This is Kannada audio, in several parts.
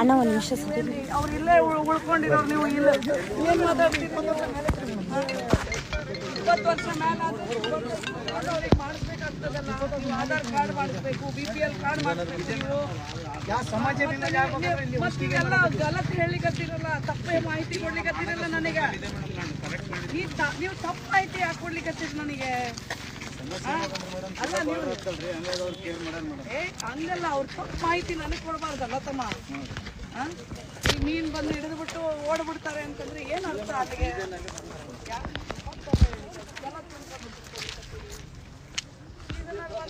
ಅಣ್ಣ ಒಂದು ನಿಮಿಷ ಅವ್ರು ಇಲ್ಲೇ ಉಳ್- ಉಳ್ಕೊಂಡಿರೋರು ನೀವು ಇಲ್ಲ. ಏನು ಮಾತಾಡ್ತೀರಿ ಇಪ್ಪತ್ತು ವರ್ಷ ಮೇಲೆ ಅವ್ರಿಗೆ ಮಾಡಿಸ್ಬೇಕಾಗ್ತದಲ್ಲ. ನೀವು ಆಧಾರ್ ಕಾರ್ಡ್ ಮಾಡಿಸ್ಬೇಕು ಬಿ ಪಿ ಎಲ್ ಕಾರ್ಡ್ ಮಾಡಿಸ್ಬೇಕು ನೀವು. ಮತ್ತೆ ಈಗೆಲ್ಲ ಗಲತ್ ಹೇಳಿಕತ್ತಿರಲ್ಲ ತಪ್ಪೇ ಮಾಹಿತಿ ಕೊಡ್ಲಿಕತ್ತೀರಲ್ಲ ನನಗೆ. ನೀವು ತಪ್ಪು ಮಾಹಿತಿ ಯಾಕೆ ನನಗೆ? ಅಲ್ಲ ನೀವು ಏ ಹಂಗಲ್ಲ ಅವ್ರು ತಪ್ಪು ಮಾಹಿತಿ ನನಗೆ ಕೊಡಬಾರ್ದಲ್ಲ ತಮ್ಮ? ಈ ಮೀನ್ ಬಂದು ಹಿಡಿದು ಬಿಟ್ಟು ಓಡ್ಬಿಡ್ತಾರೆ ಅಂತಂದ್ರೆ ಏನು ಅರ್ಥ ಅಲ್ಲಿಗೆ ಯಾ- ಜನ ತಿನ್ಕೊಂಡ್ಬಿಡ್ತಾರೆ. ಇದನ್ನ ಬಂದು ಯಾಕ್ ಹೋಗ್ತಾರೆ? ಹಾ,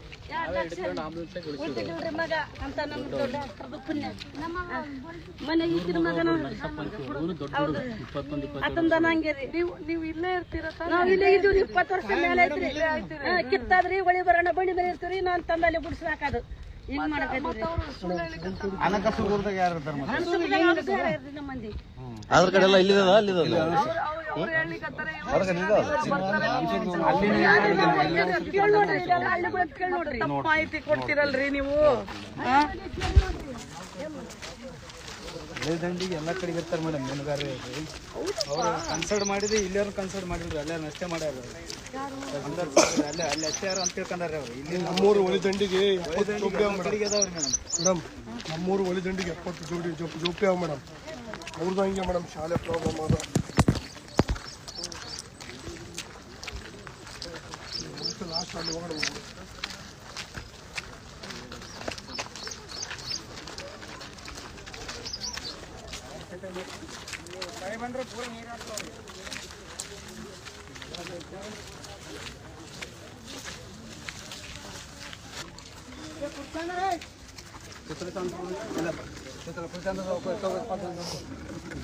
ಮಗ ಅಂತ ನಮ್ಮ ದೊಡ್ಡ ಪುಣ್ಯ. ಮಗನ ನಂಗೆ ರೀ. ನೀವು ನೀವು ಇಲ್ಲೇ ಇರ್ತೀರ ನಾವ್ ಇಲ್ಲೇ ಇದ್ದೀವಿ ಇಪ್ಪತ್ತು ವರ್ಷ ಮೇಲೆ ಐತ್ರಿ ಕಿತ್ತಾದ್ರಿ ಒಳಿ ಬರೋಣ ಬಳಿ ಮನೆ ಇರ್ತೀರಿ ನಾನ್ ತಂದಲ್ಲಿ ಬಿಡಿಸ್ಬೇಕಾದು. ಎಲ್ಲ ಇಲ್ಲಿದೆ ಅಲ್ಲಿದೆ ನೋಡ್ರಿ ನೋಡ್ರಿ. ತಪ್ಪು ಮಾಹಿತಿ ಕೊಡ್ತಿರಲ್ರಿ ನೀವು. ಆ? ದಂಡಿಗೆ ಎಲ್ಲ ಕಡೆಗೆ ಇರ್ತಾರೆ ಮೇಡಮ್ ಮೀನುಗಾರರು ಅವ್ರು. ಕನ್ಸಲ್ಟ್ ಮಾಡಿದ್ರೆ ಇಲ್ಲಿಯವ್ರು ಕನ್ಸಲ್ಟ್ ಮಾಡಿದ್ರು ಅಲ್ಲೇ ಅಷ್ಟೇ ಮಾಡ್ಯಾರ ಅಲ್ಲೇ ಅಲ್ಲಿ ಅಷ್ಟೇ ಯಾರು ಅಂತ ತಿಳ್ಕೊಂಡಾರ ಅವ್ರು. ಇಲ್ಲಿ ನಮ್ಮೂರು ಒಲಿ ದಂಡಿಗೆ ಕಡೆಗೆ ಅದಾವ್ರಿ ಮೇಡಮ್. ಮೇಡಮ್ ನಮ್ಮೂರು ಒಲಿ ದಂಡಿಗೆ ಎಪ್ಪತ್ತು ಜೋಡಿ ಜೋಪ್ ಜೋಪಿ ಅವ ಮೇಡಮ್. ಅವ್ರದ್ದು ಹಂಗೆ ಮೇಡಮ್ ಶಾಲೆ ಪ್ರಾಬ್ಲಮ್ ಅದ. ಲಾಸ್ಟ್ ಅಲ್ಲಿ ಹೋಗೋಣ ಮೇಡಮ್.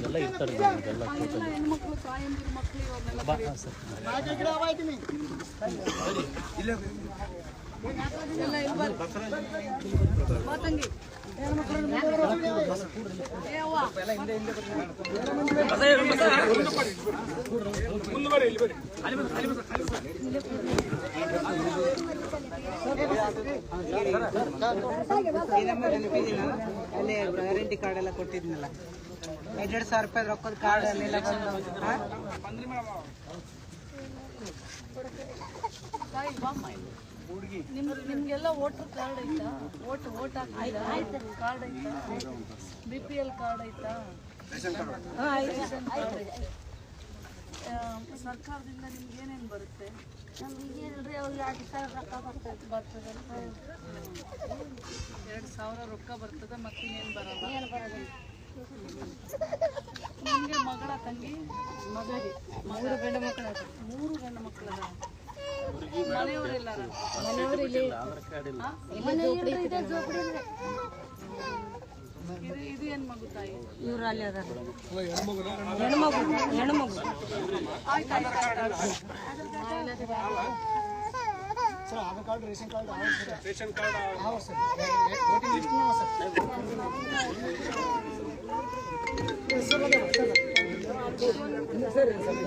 ಎಲ್ಲ ಇರ್ತಾರೆ ಎಲ್ಲ ಹೆಣ್ಮಕ್ಳು ತಾಯಂದಿರು ಮಕ್ಳು ಇವ್ರನ್ನೆಲ್ಲ ಬಾ ಹಾಂ ಸರ್ ಎಲ್ಲ ಇಲ್ಲಿ ಬರ್ರಿ. ಬಾ ತಂಗಿ. ಏ ಅವ್ವ. ಅಲ್ಲಿ ಗ್ಯಾರಂಟಿ ಕಾರ್ಡ್ ಎಲ್ಲ ಕೊಟ್ಟಿದ್ನಲ್ಲ ಎರಡೆರಡು ಸಾವಿರ ರೂಪಾಯಿ ರೊಕ್ಕದ ಕಾರ್ಡ್ ಅಲ್ಲೆಲ್ಲ ಬಂದು ನಿಮ್ಗೆಲ್ಲ ವೋಟರ್ ಕಾರ್ಡ್ ಐತಾ? ವೋಟ್ ವೋಟ್ ಹಾಕ್ತೀರಾ? ಕಾರ್ಡ್ ಐತಾ? ಬಿ ಪಿ ಎಲ್ ಕಾರ್ಡ್ ಐತಾ? ಆ, ಸರ್ಕಾರದಿಂದ ನಿಮ್ಗೆ ಏನೇನು ಬರುತ್ತೆ? ಎರಡು ಸಾವಿರ ರೊಕ್ಕ ಬರ್ತದ. ಮತ್ತಿನ್ನೇನು ಬರಲ್ಲ. ನಿಮ್ಗೆ ಮಗಳ ತಂಗಿ? ಮಗರಿ. ಮೂರು ಗಂಡು ಮಕ್ಕಳ ಮೂರು ಗಂಡು ಮಕ್ಕಳ ಇವ್ರು ಅಲ್ಲಿ ಅದಾರ ಅಲ್ಲ, ಹೆಣ್ಮಗು ಹೆಣ್ಮಗು ಹೆಣ್ಮಗು ಆಯ್ತು ಆಯ್ತು ಆಯ್ತು sir Aadhaar card ration card ration card ಅದು ಕೊಡ್ಲಿ ನಿಮ್ಮ ಮಂದಿ ಸರ್ ತಿಂದ ಹಾವು ಬರ್ತಾವಂತ ಮೀನು ಬಲಿ ಸುತ್ತಾಕಿವ್ರಿ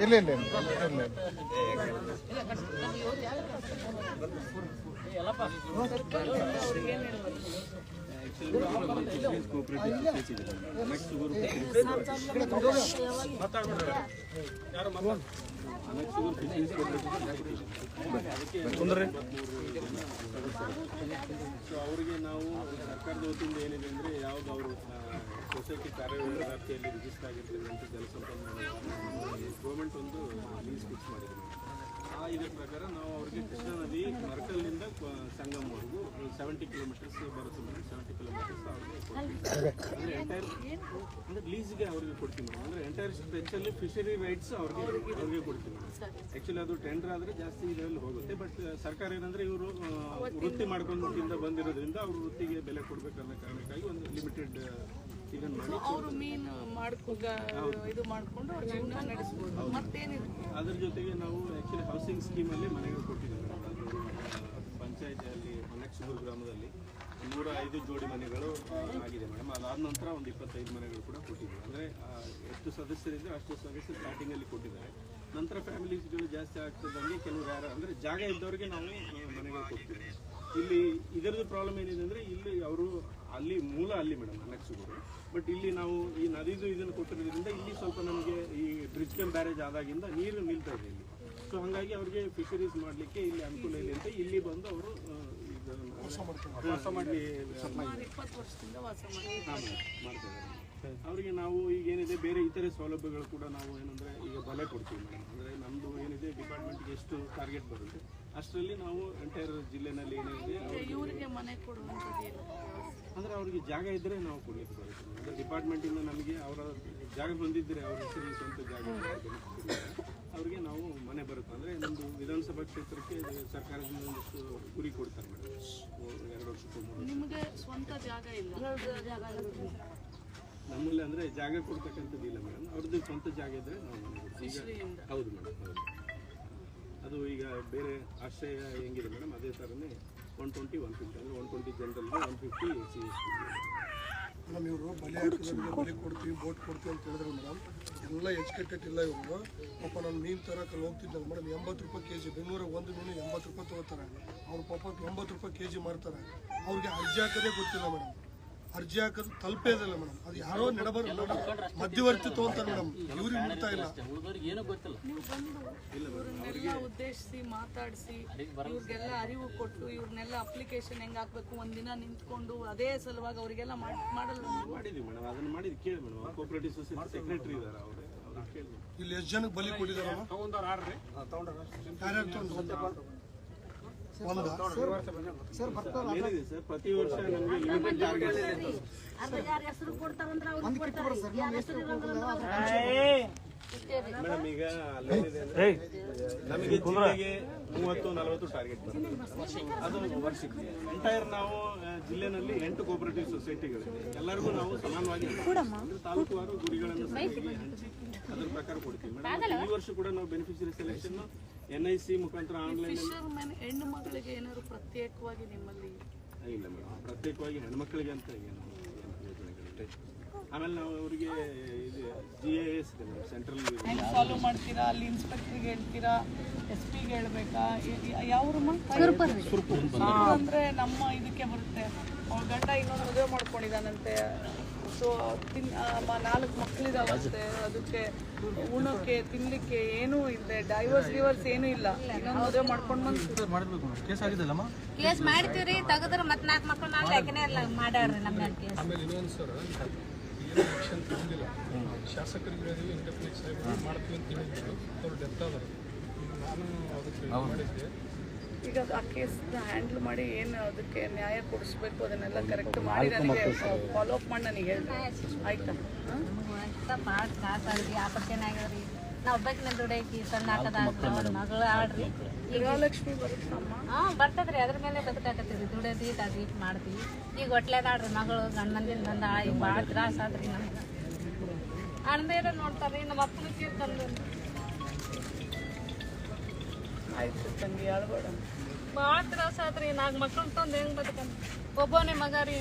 ಇಲ್ಲ ಇಲ್ಲ ಇಲ್ಲ. ಇಲ್ಲ ಸೊ ಅವರಿಗೆ ನಾವು ಸರ್ಕಾರದ ವತಿಯಿಂದ ಏನಿದೆ ಅಂದರೆ ಯಾವುದು ಅವರು ಸೊಸೈಟಿ ಕಾರ್ಯವ್ಯಾಪ್ತಿಯಲ್ಲಿ ರಿಜಿಸ್ಟರ್ ಆಗಿರ್ತಕ್ಕಂಥ ಜಲಸಂಪನ್ಮೂಲ ಗೌರ್ಮೆಂಟ್ ಒಂದು ಲೀಸ್ ಫಿಕ್ಸ್ ಮಾಡಿದೆ ಇದರ ಪ್ರಕಾರ ನಾವು ಅವರಿಗೆ ಕೃಷ್ಣಾ ನದಿ ಮರಕಲ್ನಿಂದ ಸಂಗಮವರೆಗೂ ಸೆವೆಂಟಿ ಕಿಲೋಮೀಟರ್ಸ್ ಬರುತ್ತೆ ಮೇಡಮ್. ಸೆವೆಂಟಿ ಕಿಲೋಮೀಟರ್ಸ್ ಅವ್ರಿಗೆ ಅಂದರೆ ಎಂಟೈರ್ ಅಂದರೆ ಲೀಸ್ಗೆ ಅವ್ರಿಗೆ ಕೊಡ್ತೀವಿ ಮೇಡಮ್. ಅಂದರೆ ಎಂಟೈರ್ ಸ್ಟ್ರೆಚಲ್ಲಿ ಫಿಶರಿ ರೈಟ್ಸ್ ಅವ್ರಿಗೆ ಅವ್ರಿಗೆ ಕೊಡ್ತೀವಿ ಆ್ಯಕ್ಚುಲಿ ಅದು ಟೆಂಡರ್ ಆದರೆ ಜಾಸ್ತಿ ಇದರಲ್ಲಿ ಹೋಗುತ್ತೆ. ಬಟ್ ಸರ್ಕಾರ ಏನಂದರೆ ಇವರು ವೃತ್ತಿ ಮಾಡ್ಕೊಂಡು ಬಂದಿರೋದ್ರಿಂದ ಅವ್ರ ವೃತ್ತಿಗೆ ಬೆಲೆ ಕೊಡಬೇಕನ್ನೋ ಕಾರಣಕ್ಕಾಗಿ ಒಂದು ಲಿಮಿಟೆಡ್ ಅವರು ಮೀನು ಮಾಡ್ಕೊಂಡು ಇದು ಮಾಡ್ಕೊಂಡು ಅವ್ರ ಜೀವನ ನಡೆಸ್ಬೋದು. ಮತ್ತೇನಿದೆ ಅದ್ರ ಜೊತೆಗೆ ನಾವು ಆ್ಯಕ್ಚುಲಿ ಹೌಸಿಂಗ್ ಸ್ಕೀಮಲ್ಲಿ ಮನೆಗಳು ಕೊಟ್ಟಿದ್ದೀವಿ. ಪಂಚಾಯತಿಯಲ್ಲಿ ಹೊನ್ನಕ್ಷೂರು ಗ್ರಾಮದಲ್ಲಿ ನೂರ ಐದು ಜೋಡಿ ಮನೆಗಳು ಆಗಿದೆ ಮೇಡಮ್. ಅದಾದ ನಂತರ ಒಂದು ಇಪ್ಪತ್ತೈದು ಮನೆಗಳು ಕೂಡ ಕೊಟ್ಟಿದ್ದೀವಿ. ಅಂದರೆ ಎಷ್ಟು ಸದಸ್ಯರಿದ್ದರೆ ಅಷ್ಟು ಸದಸ್ಯರು ಸ್ಟಾರ್ಟಿಂಗಲ್ಲಿ ಕೊಟ್ಟಿದ್ದಾರೆ. ನಂತರ ಫ್ಯಾಮಿಲೀಸ್ಗಳು ಜಾಸ್ತಿ ಆಗ್ತದಂಗೆ ಕೆಲವರು ಯಾರು ಅಂದರೆ ಜಾಗ ಇದ್ದವರಿಗೆ ನಾವು ಮನೆಗಳು ಕೊಡ್ತೀವಿ. ಇಲ್ಲಿ ಇದರದ್ದು ಪ್ರಾಬ್ಲಮ್ ಏನಿದೆ ಅಂದರೆ ಇಲ್ಲಿ ಅವರು ಅಲ್ಲಿ ಮೂಲ ಅಲ್ಲಿ ಮೇಡಮ್ ಅನಕ್ಷುಗಳು ಬಟ್ ಇಲ್ಲಿ ನಾವು ಈ ನದಿದು ಇದನ್ನು ಕೊಟ್ಟಿರೋದ್ರಿಂದ ಇಲ್ಲಿ ಸ್ವಲ್ಪ ನಮಗೆ ಈ ಬ್ರಿಡ್ಜ್ ಕಮ್ ಬ್ಯಾರೇಜ್ ಆದಾಗಿಂದ ನೀರು ನಿಲ್ತಾ ಇದೆ ಇಲ್ಲಿ. ಸೊ ಹಾಗಾಗಿ ಅವ್ರಿಗೆ ಫಿಶರೀಸ್ ಮಾಡಲಿಕ್ಕೆ ಇಲ್ಲಿ ಅನುಕೂಲ ಇದೆ ಅಂತ ಇಲ್ಲಿ ಬಂದು ಅವರು ವಾಸ ಮಾಡಿ ಇಪ್ಪತ್ತು ವರ್ಷದಿಂದ ವಾಸ ಮಾಡಿ ಮಾಡ್ತಿದ್ದಾರೆ ಅವರಿಗೆ ನಾವು ಈಗ ಏನಿದೆ ಬೇರೆ ಇತರೆ ಸೌಲಭ್ಯಗಳು ಕೂಡ ನಾವು ಏನಂದ್ರೆ ಈಗ ಬಲೆ ಕೊಡ್ತೀವಿ ಮೇಡಮ್ ಅಂದ್ರೆ ನಮ್ದು ಏನಿದೆ ಡಿಪಾರ್ಟ್ಮೆಂಟ್ಗೆ ಎಷ್ಟು ಟಾರ್ಗೆಟ್ ಬರುತ್ತೆ ಅಷ್ಟರಲ್ಲಿ ನಾವು ಎಂಟೈರ್ ಜಿಲ್ಲೆನಲ್ಲಿ ಏನಿದೆ ಅವ್ರಿಗೆ- ಇವರಿಗೆ ಮನೆ ಅಂದ್ರೆ ಅವ್ರಿಗೆ ಜಾಗ ಇದ್ರೆ ನಾವು ಕೊಡ್ಲಿಕ್ಕೆ ಬರುತ್ತೆ ಅಂದ್ರೆ ಡಿಪಾರ್ಟ್ಮೆಂಟಿಂದ ನಮಗೆ ಅವರ ಜಾಗ ಬಂದಿದ್ದರೆ ಅವ್ರ ಹೆಸರಲ್ಲಿ ಸ್ವಂತ ಜಾಗ ಅವ್ರಿಗೆ ನಾವು ಮನೆ ಬರುತ್ತೆ. ಅಂದ್ರೆ ನಮ್ಮದು ವಿಧಾನಸಭಾ ಕ್ಷೇತ್ರಕ್ಕೆ ಸರ್ಕಾರದಿಂದ ಒಂದಿಷ್ಟು ಗುರಿ ಕೊಡ್ತಾರೆ ಮೇಡಮ್ ಎರಡು ವರ್ಷಕ್ಕೂ ನಿಮಗೆ ಸ್ವಂತ ಜಾಗ ಇಲ್ಲ. ನಮ್ಮಲ್ಲಿ ಅಂದ್ರೆ ಜಾಗ ಕೊಡ್ತಕ್ಕಂಥದ್ದು ಇಲ್ಲ ಮೇಡಮ್. ಅವ್ರದ್ದು ಸ್ವಂತ ಜಾಗ ಇದ್ರೆ ನಾವು ಈಗ ಹೌದು ಮೇಡಮ್ ಹೌದು. ಅದು ಈಗ ಬೇರೆ ಆಶ್ರಯ ಹೆಂಗಿದೆ ಮೇಡಮ್ ಅದೇ ಥರನೇ ಒನ್ ಟ್ವೆಂಟಿ ಒನ್ ಫಿಫ್ಟಿ ಅಂದರೆ one twenty ಜನರಲ್ಗೆ one fifty C S madam ಇವರು ಬಲಿ ಹಾಕಿದ್ರೆ ಬಲಿ ಕೊಡ್ತೀವಿ ಬೋಟ್ ಕೊಡ್ತೀವಿ ಅಂತ ಹೇಳಿದ್ರು ಮೇಡಮ್. ಎಲ್ಲ ಎಜುಕೇಟೆಡ್ ಇಲ್ಲ ಇವರು. ಪಾಪ ನಾನು ಮೀನು ತರಕಲ್ಲಿ ಹೋಗ್ತಿದ್ದಲ್ಲ ಮೇಡಮ್ ಎಂಬತ್ತು ರೂಪಾಯಿ ಕೆ ಜಿ ಬೆಂಗಳೂರಿಗೆ ಒಂದು ಮೀನು ಎಂಬತ್ತು ರೂಪಾಯಿ ತೊಗೋತಾರೆ. ಅವ್ರ ಪಾಪ ಎಂಬತ್ತು ರೂಪಾಯಿ ಕೆ ಜಿ ಮಾರ್ತಾರೆ. ಅವ್ರಿಗೆ ಅರ್ಜಿ ಹಾಕೋದೇ ಗೊತ್ತಿಲ್ಲ ಮೇಡಮ್. ಅರ್ಜಿ ಹಾಕೋದು ತಲುಪೇದಿಲ್ಲ ಮೇಡಮ್. ಅದು ಯಾರೋ ನಡಬರ್ ಮಧ್ಯವರ್ತಿ ತೋರ್ತಾರೆ ಮೇಡಮ್. ಇವ್ರಿಗೆ ಮುಟ್ತಾ ಇಲ್ಲ. ಗೊತ್ತಿಲ್ಲ. ಇವ್ರನ್ನೆಲ್ಲ ಉದ್ದೇಶಿಸಿ ಮಾತಾಡಿಸಿ ಇವ್ರಿಗೆಲ್ಲ ಅರಿವು ಕೊಟ್ಟು ಇವ್ರನ್ನೆಲ್ಲ ಅಪ್ಲಿಕೇಶನ್ ಹೆಂಗ್ ಹಾಕ್ಬೇಕು ಒಂದಿನ ನಿಂತ್ಕೊಂಡು ಅದೇ ಸಲುವಾಗಿ ಅವರಿಗೆಲ್ಲ ಮಾಡಲ್ಲ ಮಾಡಿದೀವಿ ಮೇಡಮ್ ಅದನ್ನ ಕೇಳಿ ಮೇಡಮ್. ಕೋಪರೇಟಿವ್ ಸೊಸೈಟಿ ಸೆಕ್ರೆಟರಿ ಇದ್ದಾರೆ ಅವ್ರು. ಇಲ್ಲಿ ಎಷ್ಟು ಜನಕ್ಕೆ ಬಲಿ ಕೊಟ್ಟಿದ್ದಾರೆ ಯಾರ್ಯಾರು ತೊಗೊಂಡ್ರು? ಒಂದಾ? ಏನಿದೆ ಸರ್? ಪ್ರತಿ ವರ್ಷ ಮೇಡಮ್ ಈಗ ನಮಗೆ ಜಿಲ್ಲೆಗೆ ಮೂವತ್ತು ನಲವತ್ತು ಟಾರ್ಗೆಟ್ ಅದು ವರ್ಷಕ್ಕೆ. ಎಂಟೈರ್ ನಾವು ಜಿಲ್ಲೆನಲ್ಲಿ ಎಂಟು ಕೋಪರೇಟಿವ್ ಸೊಸೈಟಿಗಳಿದೆ ಎಲ್ಲರಿಗೂ ನಾವು ಸಮಾನವಾಗಿ ತಾಲೂಕುವಾರು ಗುರಿಗಳನ್ನು ಹಂಚಿ ಅದ್ರ ಪ್ರಕಾರ ಕೊಡ್ತೀವಿ. ಮೇಡಮ್ ಈ ವರ್ಷ ಕೂಡ ನಾವು beneficiary selection N I C ಮುಖಾಂತರ ಆನ್ಲೈನ್ ಫಿಶರ್ಮೆನ್ ಹೆಣ್ಣು ಮಕ್ಕಳಿಗೆ ಏನಾದ್ರು ಪ್ರತ್ಯೇಕವಾಗಿ ನಿಮ್ಮಲ್ಲಿ ಇಲ್ಲ ಮೇಡಮ್ ಪ್ರತ್ಯೇಕವಾಗಿ ಹೆಣ್ಮಕ್ಳಿಗೆ ಅಂತ ಏನು ಏನು ಯೋಜನೆಗಳಿದೆ? ಆಮೇಲೆ ನಾವು ಅವರಿಗೆ ಇದು ಜಿ ಎ ಎಸ್ ಇದೆ ಮೇಡಮ್ ಸೆಂಟ್ರಲ್ ಹೆಂಗೆ ಫಾಲೋ ಮಾಡ್ತೀರಾ? ಅಲ್ಲಿ ಇನ್ಸ್ಪೆಕ್ಟರ್ಗೆ ಹೇಳ್ತೀರಾ? ಎಸ್ ಪಿಗೆ ಹೇಳ್ಬೇಕಾ? ಯಾವ ಅಂದ್ರೆ ನಮ್ಮ ಇದಕ್ಕೆ ಬರುತ್ತೆ. ಅವ್ರ ಗಂಡ ಇನ್ನೊಂದು ಮದುವೆ ಮಾಡ್ಕೊಂಡಿದ್ದಾನಂತೆ. ಸೊ ತಿನ್ ನಾಲ್ಕು ಮಕ್ಕಳಿದಾವಂತೆ ಅದಕ್ಕೆ ಉಣಕ್ಕೆ ತಿನ್ಲಿಕ್ಕೆ ಏನೂ ಇಲ್ಲದೆ ಡೈವರ್ಸ್ ಡಿವರ್ಸ್ ಏನೂ ಇಲ್ಲ. ಇನ್ನೊಂದು ಮದುವೆ ಮಾಡ್ಕೊಂಡು ಬಂದು ಕೇಸ್ ಮಾಡ್ತೀವ್ರಿ. ತೆಗೆದ್ರೆ ಮತ್ತೆ ನಾಲ್ಕು ಮಕ್ಳು ನಾಲ್ಕು ಯಾಕೆನೇ ಇಲ್ಲ ಮಾಡ್ಯಾಡ್ರಿ ನಮ್ಮ ಮೇಲೆ ಕೇಸ್. ಆಮೇಲೆ ಇನ್ನೊಂದು ಸರ್ ಏನು ಆಕ್ಷನ್ ತಗೊಂಡಿಲ್ಲ. ಶಾಸಕರಿಗೆ ಹೇಳಿದ್ವಿ ಇಂಟರ್ಫಿನಿಕ್ಸ್ ಸಾಹೇಬರು ಮಾಡ್ತೀವಿ ಅಂತ ಹೇಳಿದ್ರು. ಅವ್ರು ಡೆತ್ ಆದರು. ನಾನು ಅದಕ್ಕೆ ಮಾಡಿದ್ದೆ. ಈಗ ಆ ಕೇಸ್ ಹ್ಯಾಂಡಲ್ ಮಾಡಿ ಏನು ಅದಕ್ಕೆ ನ್ಯಾಯ ಕೊಡಿಸ್ಬೇಕು ಅದನ್ನೆಲ್ಲ ಕರೆಕ್ಟ್ ಮಾಡಿ ನನಗೆ ಫಾಲೋ ಅಪ್ ಮಾಡಿ ನನಗೆ ಹೇಳಿ ಆಯ್ತಾ ಭಾಳ ಅಂತ ಮಾಡಿ ಕಾಸಾಗಿ ಆಪರೇಷನ್ ಆಗ್ಯಾವ್ರಿ ನಾವ್ ಒಬ್ಬಾಕಿನ ದುಡೈತಿ ಸಣ್ಣ ಹಾಕದಾಗ ಒಂದ್ ಮಗಳು ಆಡ್ರಿ ಈಗ ಗೃಹಲಕ್ಷ್ಮಿ ಬರುತ್ತಮ್ಮ ಹಾ ಬರ್ತದ್ರಿ. ಅದ್ರ ಮೇಲೆ ಬದುಕಾಕತ್ತೀವಿ. ದುಡದಿ ಅದು ಮಾಡ್ತೀವಿ ಈಗ ಹೊಟ್ಲೆದಾಡ್ರಿ ಮಗಳು ಗಂಡಂದಿನ ಬಂದ ಈಗ ಭಾಳ ತ್ರಾಸ ಆದ್ರಿ ನಮ್ಗೆ. ನೋಡ್ತಾರೆ ನೋಡ್ತಾರ್ರಿ ನಮ್ಮ ಅಪ್ಪನ ತೀರ್ಕೊಂಡು ಆಯ್ತು ತಂಗಿ ಅಳ್ಬೇಡ ಭಾಳ ತ್ರಾಸ ಆದ್ರಿ ನಾಲ್ಕು ಮಕ್ಳು ತಂದು ಹೆಂಗ್ ಬದುಕಂತ ಒಬ್ಬನೇ ಮಗ ರೀ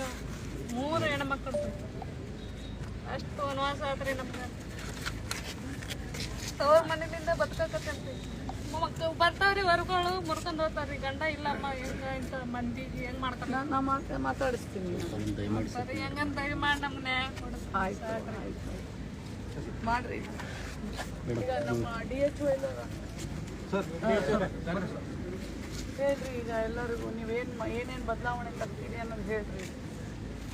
ಮೂರು ಹೆಣ್ಮಕ್ಳು ಅಷ್ಟು ವನವಾಸ ಆದ್ರಿ ನಮ್ಗೆ. ತವ್ರ ಮನೆಯಿಂದ ಬದುಕಕತ್ತೇನ್ರಿ ಮಕ್ಕಳು ಬರ್ತಾವ್ರಿ ಹೊರಗಳು ಮುರ್ಕೊಂಡ್ ಹೋಗ್ತಾರ್ರಿ. ಗಂಡ ಇಲ್ಲಮ್ಮ ಹೆಂಗ ಇಂಥ ಮಂದಿಗೆ ಹೆಂಗ್ ಮಾಡ್ಕೊಂಡು ನಾ ಮಾತಾ ಮಾತಾಡಿಸ್ತೀನಿ ಸರಿ ಹೆಂಗಂತ ನಮ್ಮ ಕೊಡು. ಆಯ್ತು ಆಯ್ತು ಮಾಡ್ರಿ. ಈಗ ನಮ್ಮ ಡಿ ಎಚ್ ಒ ಹೇಳ್ರಿ ಈಗ ಎಲ್ಲರಿಗೂ ನೀವೇನು ಏನೇನು ಬದಲಾವಣೆ ತರ್ತೀರಿ ಅನ್ನೋದು ಹೇಳ್ರಿ.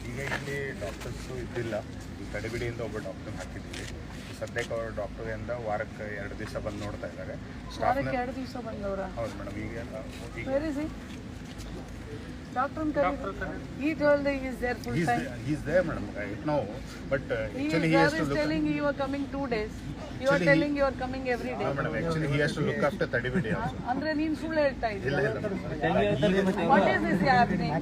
ಈಗ ಇಲ್ಲಿ ಡಾಕ್ಟರ್ಸು ಇದ್ದಿಲ್ಲ. ಈ ಕಡಿಬಿಡಿಯಿಂದ ಒಬ್ಬ ಡಾಕ್ಟರ್ ಹಾಕಿದ್ದೀವಿ ಸದ್ಯಕ್ಕೆ ಅವರು ಡಾಕ್ಟರಿಂದ ವಾರಕ್ಕೆ ಎರಡು ದಿವಸ ಬಂದು ನೋಡ್ತಾ ಇದ್ದಾರೆ. ವಾರಕ್ಕೆ ಎರಡು ದಿವಸ ಬಂದವ್ರ? ಹೌದು ಮೇಡಮ್ ಈಗ ಈಗ Very see doctor he told is there full he's time there- he's there madam right no but He actually is he has there to is look telling you are coming two days. You are Actually, he- telling you are coming every day. Madam actually he has to look after ತಡಿಬಿಡಿ also ಅಂದ್ರೆ ನೀನ್ ಸುಳ್ಳು ಹೇಳ್ತಾ ಇಲ್ಲ ಇದ್ದೀಯ ಇಲ್ಲ What is this happening?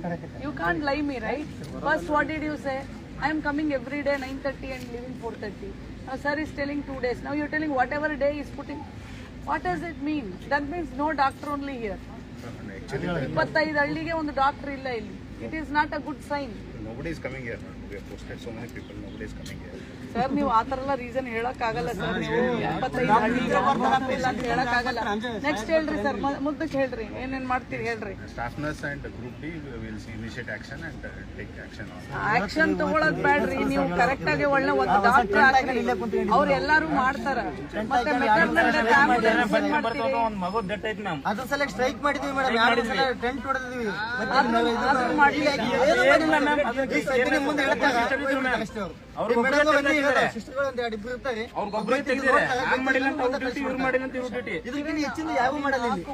You can't lie me, right? First, what did you say? I am coming every day 9:30 and leaving 4:30. Now, sir is telling two days. Now you're telling whatever day is putting. What does it mean? That means no doctor only here. Actually ಇಪ್ಪತ್ತೈದು ಹಳ್ಳಿಗೆ ಒಂದು ಡಾಕ್ಟರ್ ಇಲ್ಲ ಇಲ್ಲಿ. It is not a good sign nobody is coming here ನಾನು we have so many people ನೋಡಿ ಇಸ್ ಕಮಿಂಗ್ ಹಿಯರ್ ಸರ್ ನೀವು ಆ ಥರ ಎಲ್ಲ ರೀಸನ್ ಹೇಳಕ್ ಆಗಲ್ಲ ಸರ್ ನೀವು ಎಪ್ಪತ್ತೈದು ಹಳ್ಳಿಗೆ ಇಲ್ಲ ಅಂತ ನೆಕ್ಸ್ಟ್ ಹೇಳ್ರಿ ಸರ್ ಮುದ್ದಕ್ಕೆ ಹೇಳ್ರಿ ಏನೇನ್ ಮಾಡ್ತೀರಿ ಹೇಳ್ರಿ ಸ್ಟಾಫ್ uh, ತಗೊಳದ್ ಬೇಡ್ರಿ ನೀವು ಕರೆಕ್ಟಾಗಿ ಒಳ್ಳೆ ಒಂದು ಡಾಕ್ಟರ್ ಅವ್ರು ಎಲ್ಲಾರು ಮಾಡ್ತಾರ ಮತ್ತೆ ಅದ್ರ ಸಲ ಸ್ಟ್ರೈಕ್ ಮಾಡಿದ್ವಿ ಮೇಡಮ್ ಎರಡು ಸಲ ಟೆಂಟ್ ಹೊಡೆದಿದ್ವಿ ಮುಂದೆ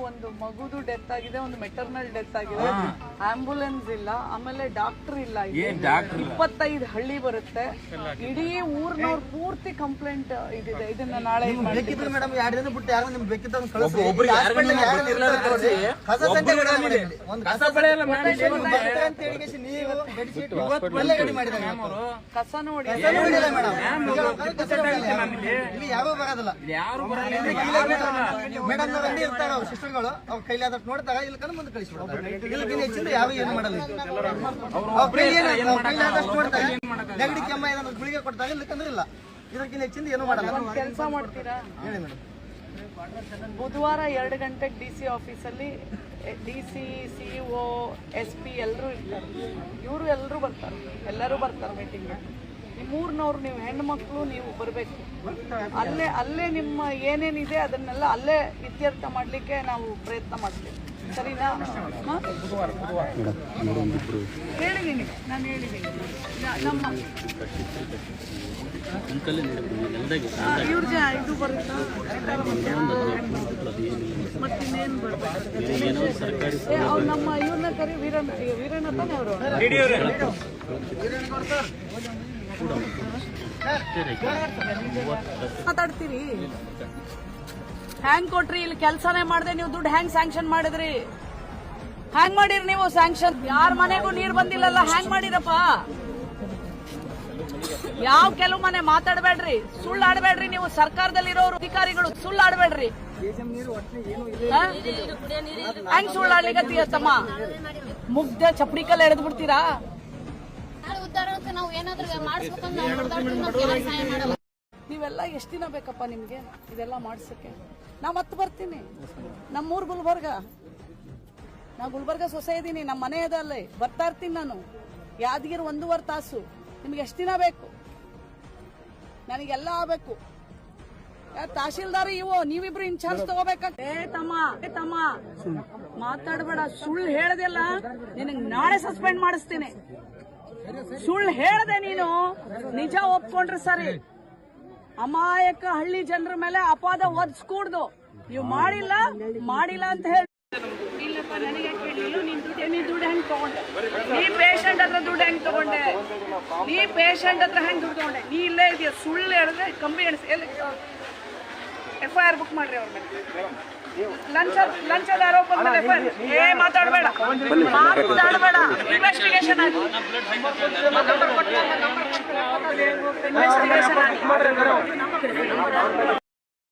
ಒಂದು ಮಗುದು ಡೆತ್ ಆಗಿದೆ ಒಂದು ಮೆಟರ್ನಲ್ ಡೆತ್ ಆಗಿದೆ. ಆಂಬುಲೆನ್ಸ್ ಇಲ್ಲ ಆಮೇಲೆ ಡಾಕ್ಟರ್ ಇಲ್ಲ. ಇಪ್ಪತ್ತೈದು ಹಳ್ಳಿ ಬರುತ್ತೆ. ಇಡೀ ಊರ್ನವ್ರ ಪೂರ್ತಿ ಕಂಪ್ಲೇಂಟ್ ಇದಿದೆ. ಇದನ್ನ ನಾಳೆ. ಕಸ ನೋಡಿ. ಇಲ್ಲಿ ಯಾವ ಬರೋದಿಲ್ಲ. ಯಾರು ಬರಲ್ಲ ಮೇಡಮ್ ನಾವ್ ಅಲ್ಲಿ ಇರ್ತಾರ ಅವ್ರ ಸಿಸ್ಟರ್ಗಳು ಅವ್ರ ಕೈಲಿ ಆದಷ್ಟು ನೋಡ್ತಾರ. ಇಲ್ಲಿ ಕಣ್ಣು ಮುಂದೆ ಕಳಿಸ್ಬಿಡ್ತಾರೆ ಇದಕ್ಕಿಂತ ಹೆಚ್ಚಿಂದ ಯಾವ ಏನು ಮಾಡಲ್ಲ ಇಲ್ಲಿ. ಅವ್ರ ಕೈಲಿ ಏನು ಅವ್ರ ಕೈಲಿ ಆದಷ್ಟು ನೋಡ್ತಾರೆ ನೆಗಡಿ ಕೆಮ್ಮ ಏನಾದ್ರು ಗುಳಿಗೆ ಕೊಡ್ತಾರೆ. ಇಲ್ಲಕಂದ್ರೆ ಇಲ್ಲ. ಇದಕ್ಕಿಂತ ಹೆಚ್ಚಿಂದ ಏನು ಮಾಡಲ್ಲ. ಕೆಲಸ ಮಾಡ್ತೀರಾ? ಹೇಳಿ ಮೇಡಮ್. ಬುಧವಾರ ಎರಡು ಗಂಟೆಗೆ ಡಿ ಸಿ ಆಫೀಸಲ್ಲಿ D C C O S P ಎಲ್ಲರೂ ಇರ್ತಾರೆ. ಇವರು ಎಲ್ಲರೂ ಬರ್ತಾರೆ. ಎಲ್ಲರೂ ಬರ್ತಾರೆ ಮೀಟಿಂಗ್ಗೆ. ನಿಮ್ಮೂರ್ನವ್ರು ನೀವು ಹೆಣ್ಮಕ್ಳು ನೀವು ಬರಬೇಕು. ಅಲ್ಲೇ ಅಲ್ಲೇ ನಿಮ್ಮ ಏನೇನಿದೆ ಅದನ್ನೆಲ್ಲ ಅಲ್ಲೇ ಇತ್ಯರ್ಥ ಮಾಡಲಿಕ್ಕೆ ನಾವು ಪ್ರಯತ್ನ ಮಾಡ್ತೇವೆ. ಸರಿನಾ? ಹಾ? ಹೇಳಿದ್ದೀನಿ ನಾನು ಹೇಳಿದ್ದೀನಿ. ನಮ್ಮ ಇವ್ರ ಜ ಇದು ಬರುತ್ತಾ? ಮತ್ತಿನ್ನೇನು ಏ, ಅವ್ರು ನಮ್ಮ ಇವ್ರನ್ನ ಕರಿ ವೀರಣ್ಣ ವೀರಣ್ಣ ತಾನೇ ಅವರು. ಮಾತಾಡ್ತೀರಿ? ಹ್ಯಾಂಗ್ ಕೊಟ್ರಿ? ಇಲ್ಲಿ ಕೆಲಸನೇ ಮಾಡದೆ, ನೀವು ದುಡ್ಡು ಹ್ಯಾಂಗ್ ಸ್ಯಾಂಕ್ಷನ್ ಮಾಡಿದ್ರಿ? ಹ್ಯಾಂಗ್ ಮಾಡಿರಿ ನೀವು ಸ್ಯಾಂಕ್ಷನ್ ಯಾರ ಮನೆಗೂ ನೀರ್ ಬಂದಿಲ್ಲಲ್ಲ, ಹ್ಯಾಂಗ್ ಮಾಡಿರಪ್ಪ ಯಾವ ಕೆಲವು ಮನೆ? ಮಾತಾಡ್ಬೇಡ್ರಿ. ಸುಳ್ಳು ಆಡ್ಬೇಡ್ರಿ ನೀವು. ಸರ್ಕಾರದಲ್ಲಿರೋರು, ಅಧಿಕಾರಿಗಳು, ಸುಳ್ಳು ಆಡ್ಬೇಡ್ರಿ. ಹ್ಯಾಂಗ್ ಸುಳ್ಳು ಆಡ್ಲಿಕತ್ತೀಯ ತಮ್ಮ? ಮುಗ್ಧ ಚಪ್ಪಡಿಕಲ್ಲ ಎಳೆದ್ ಬಿಡ್ತೀರಾ? ನಾವು ನೀವೆಲ್ಲ ಎಷ್ಟು ದಿನ ಬೇಕಪ್ಪ ನಿಮ್ಗೆ ಇದೆಲ್ಲ ಮಾಡಿಸಕ್ಕೆ? ನಾ ಮತ್ತೆ ಬರ್ತೀನಿ. ನಮ್ಮೂರ್ ಗುಲ್ಬರ್ಗ. ನಾ ಗುಲ್ಬರ್ಗ ಸೊಸೆ ಇದ್ದೀನಿ ನಮ್ಮ ಮನೆ ಅದಲ್ಲಿ ಬರ್ತಾ ಇರ್ತೀನಿ ನಾನು. ಯಾದಗಿರಿ ಒಂದೂವರೆ ತಾಸು. ನಿಮ್ಗೆ ಎಷ್ಟು ದಿನ ಬೇಕು? ನನಗೆಲ್ಲ ಆಗ್ಬೇಕು. ತಹಶೀಲ್ದಾರ್ ಇವು ನೀವಿಬ್ರು ಇನ್ಚಾರ್ಜ್ ಏ ತಮ್ಮ ತಮ್ಮ. ಮಾತಾಡಬೇಡ, ಸುಳ್ಳು ಹೇಳದಿಲ್ಲ. ನಿನಗ್ ನಾಳೆ ಸಸ್ಪೆಂಡ್ ಮಾಡಿಸ್ತೀನಿ. ಸುಳ್ಳು ಹೇಳದೆ ನೀನು. ನಿಜ ಒಪ್ಕೊಂಡ್ರೆ ಸರಿ. ಅಮಾಯಕ ಹಳ್ಳಿ ಜನರ ಮೇಲೆ ಅಪಾದ ಒದ್ಸ್ಕೂಡ್ದು ನೀವು ಮಾಡಿಲ್ಲ ಮಾಡಿಲ್ಲ ಅಂತ ಹೇಳಿ. ನನಗೆ ದುಡ್ಡು, ನೀ ದುಡ್ಡು ಹೆಂಗ್ ತಗೊಂಡೆ? ನೀ ಪೇಷಂಟ್ ಹತ್ರ ದುಡ್ಡು ಹೆಂಗ್ ತಗೊಂಡೆ? ನೀ ಪೇಷಂಟ್ ಹತ್ರ ಹೆಂಗ್ ದುಡ್ಡು ತಗೊಂಡೆ? ನೀ ಇಲ್ಲೇ ಇದೆಯಾ, ಸುಳ್ಳು ಹೇಳಿದ್ರೆ ಎಲ್ಲಿ ಎಫ್ ಐ ಆರ್ ಬುಕ್ ಮಾಡ್ರಿ ಅವ್ರ ಮೇಲೆ. ಲಂಚದ ಆರೋಪದ ಮೇಲೆ ಏ ಮಾತಾಡಬೇಡ. ಮಾತಾಡಬೇಡ. ಇನ್ವೆಸ್ಟಿಗೇಷನ್ ಆಗಿ ಇನ್ವೆಸ್ಟಿಗೇಷನ್ ಆಗಿ